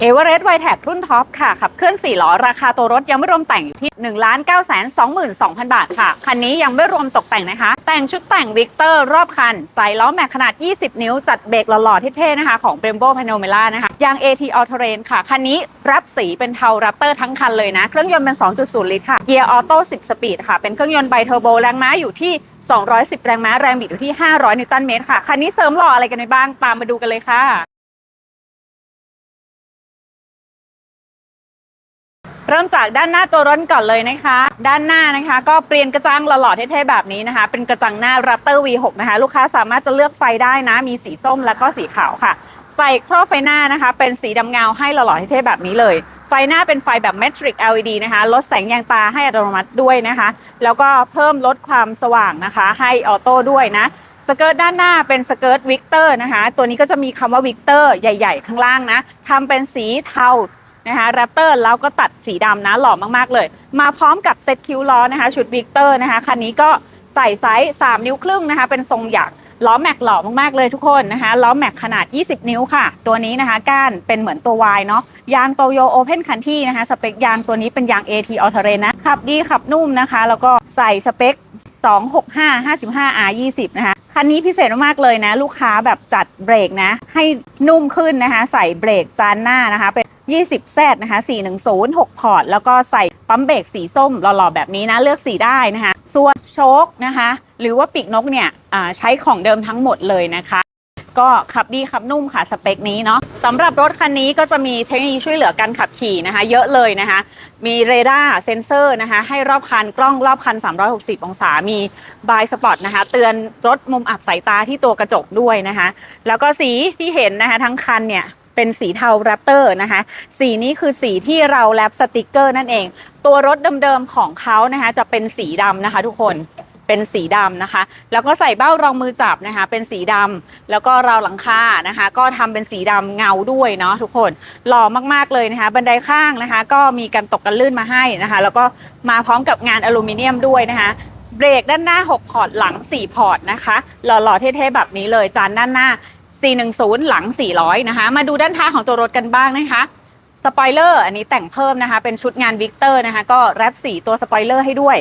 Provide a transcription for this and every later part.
เอเวอเรสต์ไวแท็กรุ่นท็อปค่ะ ขับเคลื่อน 4 ล้อ ราคาตัวรถยังไม่รวมแต่งอยู่ที่ 1 9 2 2 0 0 0 บาทค่ะ คันนี้ยังไม่รวมตกแต่งนะคะ แต่งชุดแต่งวิกเตอร์รอบคัน ใส่ล้อแม็กขนาด 20 นิ้ว จัดเบรกหล่อๆเท่ๆนะคะ ของ Brembo Panamera นะคะยาง AT All Terrain ค่ะ คันนี้รับสีเป็นเทา Raptor ทั้งคันเลยนะ เครื่องยนต์เป็น 2.0 ลิตรค่ะเกียร์ออโต้10 สปีดค่ะเป็นเครื่องยนต์ไบเทอร์โบแรงม้าอยู่ที่ 210 แรงม้าแรงบิดอยู่ที่ 500 นิวตันเมตรค่ะคันนี้เสริมหล่ออะไรกันไปบ้างตามมาดูกันเลยค่ะ เริ่มจากด้านหน้าตัวรถก่อนเลยนะคะ ด้านหน้านะคะ ก็เปลี่ยนกระจังหล่อๆเท่ๆแบบนี้นะคะ เป็นกระจังหน้า Raptor V6 นะคะ ลูกค้าสามารถจะเลือกไฟได้นะ มีสีส้มแล้วก็สีขาวค่ะ ใส่ครอบไฟหน้านะคะ เป็นสีดำเงาให้หล่อๆเท่ๆแบบนี้เลย ไฟหน้าเป็นไฟแบบ Matrix LED นะคะ ลดแสงยางตาให้อัตโนมัติด้วยนะคะ แล้วก็เพิ่มลดความสว่างนะคะ ให้ออโต้ด้วยนะสเกิร์ตด้านหน้าเป็นสเกิร์ตวิกเตอร์นะคะ ตัวนี้ก็จะมีคำว่าวิกเตอร์ใหญ่ ๆ ข้างล่างนะทำเป็นสีเทา นะคะแรปเตอร์แล้วก็ตัดสีดำนะหล่อมากๆเลย มาพร้อมกับเซ็ตคิ้วล้อนะคะชุดวิกเตอร์นะคะคันนี้ก็ใส่ไซส์3 นิ้วครึ่งนะคะ เป็นทรงหยักล้อแม็กหล่อมากๆเลยทุกคนนะคะล้อแม็กขนาด 20 นิ้วค่ะ ตัวนี้นะคะ ก้านเป็นเหมือนตัว Y เนาะยางโตโยโอเพนคันที่นะคะ สเปคยางตัวนี้เป็นยาง AT a l Terrain นะขับดีขับนุ่มนะคะ แล้วก็ใส่สเปค 265 55 R 20 นะคะ คันนี้พิเศษมากเลยนะ ลูกค้าแบบจัดเบรกนะ ให้นุ่มขึ้นนะคะ ใส่เบรกจานหน้านะคะ เป็น 20แซดนะคะ 410 6 พอร์ต แล้วก็ใส่ปั๊มเบรกสีส้มหล่อๆแบบนี้นะ เลือกสีได้นะคะ ส่วนโชคนะคะ หรือว่าปีกนกเนี่ยอ่าใช้ของเดิมทั้งหมดเลยนะคะ ก็ขับดีขับนุ่มค่ะสเปคนี้เนาะสำหรับรถคันนี้ก็จะมีเทคโนโลยีช่วยเหลือการขับขี่นะคะ เยอะเลยนะคะ มีเรดาร์เซนเซอร์นะคะ ให้รอบคันกล้องรอบคัน 360 องศา มีบายสปอตนะคะ เตือนรถมุมอับสายตาที่ตัวกระจกด้วยนะคะ แล้วก็สีที่เห็นนะคะทั้งคันเนี่ยเป็นสีเทาแรปเตอร์นะคะ สีนี้คือสีที่เราแรปสติกเกอร์นั่นเอง ตัวรถเดิมๆของเขานะคะจะเป็นสีดำนะคะทุกคน เป็นสีดำนะคะ แล้วก็ใส่เบ้ารองมือจับนะคะ เป็นสีดำแล้วก็ราวหลังคานะคะ ก็ทำเป็นสีดำเงาด้วยเนาะทุกคนหล่อมากๆเลยนะคะ บันไดข้างนะคะ ก็มีการตกกันลื่นมาให้นะคะ แล้วก็มาพร้อมกับงานอลูมิเนียมด้วยนะคะเบรกด้านหน้า 6 พอร์ตหลัง 4 พอร์ตนะคะ หล่อๆ เท่ๆ แบบนี้เลย จานด้านหน้า 410 หลัง 400 นะคะ มาดูด้านท้ายของตัวรถกันบ้างนะคะสปอยเลอร์อันนี้แต่งเพิ่มนะคะ เป็นชุดงานวิกเตอร์นะคะ ก็แรปสีตัวสปอยเลอร์ให้ด้วย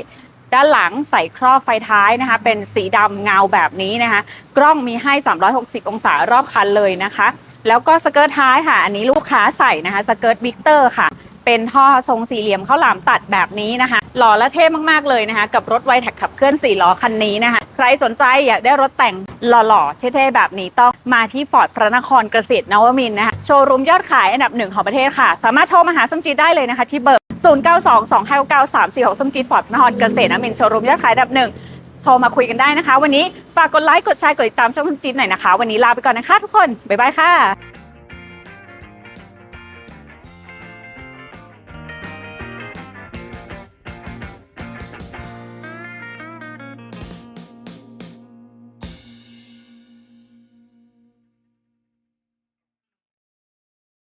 ด้านหลังใส่ครอบไฟท้ายนะคะ เป็นสีดำเงาแบบนี้นะคะ กล้องมีให้ 360 องศารอบคันเลยนะคะ แล้วก็สเกิร์ตท้ายค่ะ อันนี้ลูกค้าใส่นะคะสเกิร์ตวิกเตอร์ค่ะเป็นท่อทรงสี่เหลี่ยมข้าวหลามตัดแบบนี้นะคะ หล่อและเท่มากๆเลยนะคะ กับรถไวแท็กขับเคลื่อน4ล้อคันนี้นะคะ ใครสนใจอยากได้รถแต่งหล่อๆ เท่ๆ แบบนี้ต้องมาที่ฟอร์ดพระนครเกษตรนวมินนะคะ โชว์รูมยอดขายอันดับหนึ่งของประเทศค่ะ สามารถโทรมาหาส้มจีได้เลยนะคะที่เบอร์ 0 9 2 2 5 9 3 4 6ส้มจีดฟอร์ดนครเกษตรนวมินโชว์รูมยอดขายอันดับหนึ่งโทรมาคุยกันได้นะคะ วันนี้ฝากกดไลค์กดแชร์กดติดตามช่องส้มจีดหน่อยนะคะ วันนี้ลาไปก่อนนะคะทุกคนบ๊ายบายค่ะ